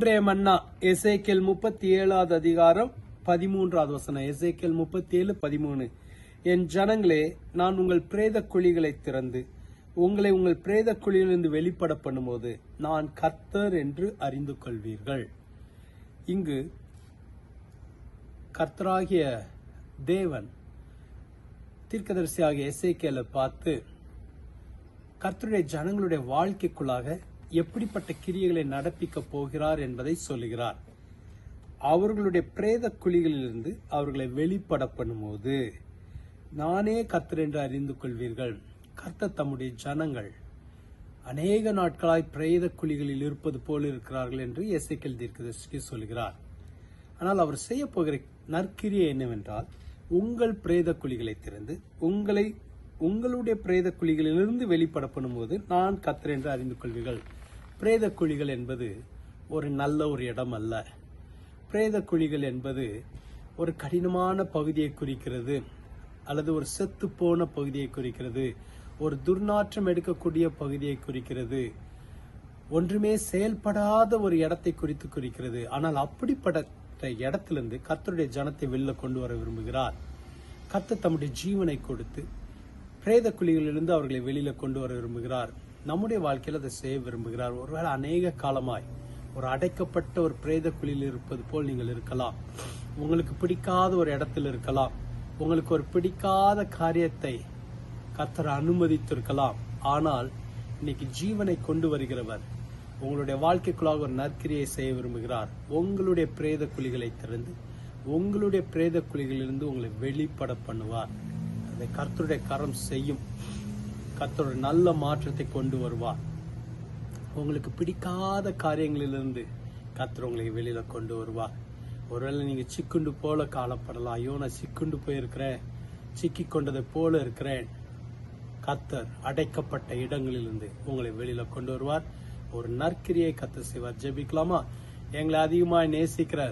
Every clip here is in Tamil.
இன்றைய மன்னா எசேக்கியல் முப்பத்தி ஏழாவது அதிகாரம் பதிமூன்றாவது வசனம். எசேக்கியல் முப்பத்தி ஏழு பதிமூணு. என் ஜனங்களே நான் உங்கள் பிரேத குழிகளை திறந்து உங்களை உங்கள் பிரேத குழியிலிருந்து வெளிப்பட பண்ணும்போது நான் கர்த்தர் என்று அறிந்து கொள்வீர்கள். இங்கு கர்த்தராகிய தேவன் தீர்க்கதரிசியாகிய எசேக்கியலை பார்த்து கர்த்தருடைய ஜனங்களுடைய வாழ்க்கைக்குள்ளாக எப்படிப்பட்ட கிரியைகளை நடப்பிக்க போகிறார் என்பதை சொல்லுகிறார். அவர்களுடைய பிரேத குழிகளிலிருந்து அவர்களை வெளிப்பட பண்ணும்போது நானே கர்த்தர் என்று அறிந்து கொள்வீர்கள். கர்த்தர் தம்முடைய ஜனங்கள் அநேக நாட்களாய் பிரேத குழிகளில் இருப்பது போல இருக்கிறார்கள் என்று எசைக்கல் தீர்க்கதரிசிக்கு சொல்கிறார் ஆனால் அவர் செய்ய போகிற நற்கிரியை என்னவென்றால் உங்கள் பிரேத குழிகளை திறந்து உங்களை உங்களுடைய பிரேத குழிகளிலிருந்து வெளிப்பட பண்ணும்போது நான் கத்தர் என்று அறிந்து கொள்வீர்கள். பிரேத குழிகள் என்பது ஒரு நல்ல ஒரு இடம் அல்ல. பிரேத குழிகள் என்பது ஒரு கடினமான பகுதியை குறிக்கிறது அல்லது ஒரு செத்து போன பகுதியை குறிக்கிறது ஒரு துர்நாற்றம் எடுக்கக்கூடிய பகுதியை குறிக்கிறது ஒன்றுமே செயல்படாத ஒரு இடத்தை குறித்து குறிக்கிறது. ஆனால் அப்படிப்பட்ட இடத்திலிருந்து கர்த்தருடைய ஜனத்தை வெளில கொண்டு வர விரும்புகிறார். கர்த்தர் தம்முடைய ஜீவனை கொடுத்து பிரேத குழிகளிலிருந்து அவர்களை வெளியில கொண்டு வர விரும்புகிறார். நம்முடைய வாழ்க்கையில் அதை செய்ய விரும்புகிறார். ஒருவேளை அநேக காலமாய் ஒரு அடைக்கப்பட்ட ஒரு பிரேத குழியில் இருப்பது போல் நீங்கள் இருக்கலாம். உங்களுக்கு பிடிக்காத ஒரு இடத்தில் இருக்கலாம். உங்களுக்கு ஒரு பிடிக்காத காரியத்தை கத்தர் அனுமதித்திருக்கலாம். ஆனால் இன்னைக்கு ஜீவனை கொண்டு வருகிறவர் உங்களுடைய வாழ்க்கைக்குள்ளாக ஒரு நற்கிரியை செய்ய விரும்புகிறார். உங்களுடைய பிரேத குழிகளை திறந்து உங்களுடைய பிரேத குழிகளிலிருந்து உங்களை வெளிப்பட பண்ணுவார். அதை கர்த்தருடைய கரம் செய்யும். கத்தோட நல்ல மாற்றத்தை கொண்டு வருவார். உங்களுக்கு பிடிக்காத காரியங்களிலிருந்து கத்தர் உங்களை வெளியில கொண்டு வருவார். ஒருவேளை நீங்க சிக்குண்டு போல காலப்படலாம் ஐயோ நான் சிக்குண்டு போயிருக்கிறேன். சிக்கி கொண்டதை போல இருக்கிறேன். கத்தர் அடைக்கப்பட்ட இடங்களிலிருந்து உங்களை வெளியில கொண்டு வருவார். ஒரு நற்கிரியை கத்தர் செய்வார். ஜெபிக்கலாமா? எங்களை அதிகமாய் நேசிக்கிற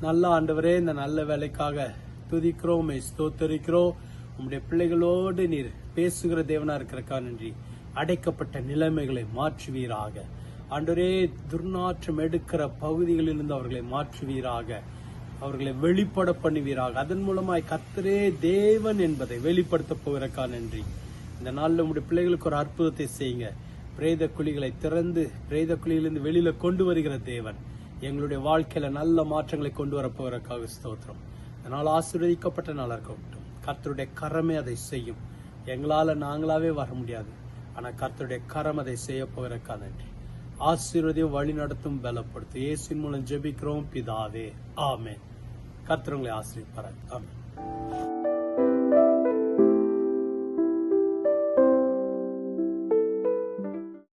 நல்ல ஆண்டவரே இந்த நல்ல வேலைக்காக துதிக்கிறோம் ஸ்தோத்தரிக்கிறோம். உம்முடைய பிள்ளைகளோடு நீர் பேசுகிற தேவனா இருக்கிறக்கா நன்றி. அடைக்கப்பட்ட நிலைமைகளை மாற்றுவீராக. ஆண்டவரே துர்நாற்றம் எடுக்கிற பகுதிகளிலிருந்து அவர்களை மாற்றுவீராக. அவர்களை வெளிப்பட பண்ணுவீராக. அதன் மூலமாய் கத்தரே தேவன் என்பதை வெளிப்படுத்த போகிறக்கா நன்றி. இந்த நாளில் உங்களுடைய பிள்ளைகளுக்கு ஒரு அற்புதத்தை செய்யுங்க. பிரேத குழிகளை திறந்து பிரேத குழியிலிருந்து வெளியில கொண்டு வருகிற தேவன். எங்களுடைய வாழ்க்கையில நல்ல மாற்றங்களை கொண்டு வரப்போகிறக்காக ஸ்தோத்திரம். இதனால் ஆசீர்வதிக்கப்பட்ட நாளாக இருக்கட்டும். கர்த்தருடைய கரமே அதை செய்யும். எங்களால் நாங்களாவே வர முடியாது. ஆனால் கர்த்தருடைய கரம் அதை செய்ய போகிறக்கா நன்றி. ஆசீர்வதியும் வழி நடத்தும் பலப்படுத்தும் இயேசுவின் மூலம் ஜெபிக்கிறோம். பிதாவே. ஆமே கர்த்தர் உங்களை ஆசீர்வதிப்பாராக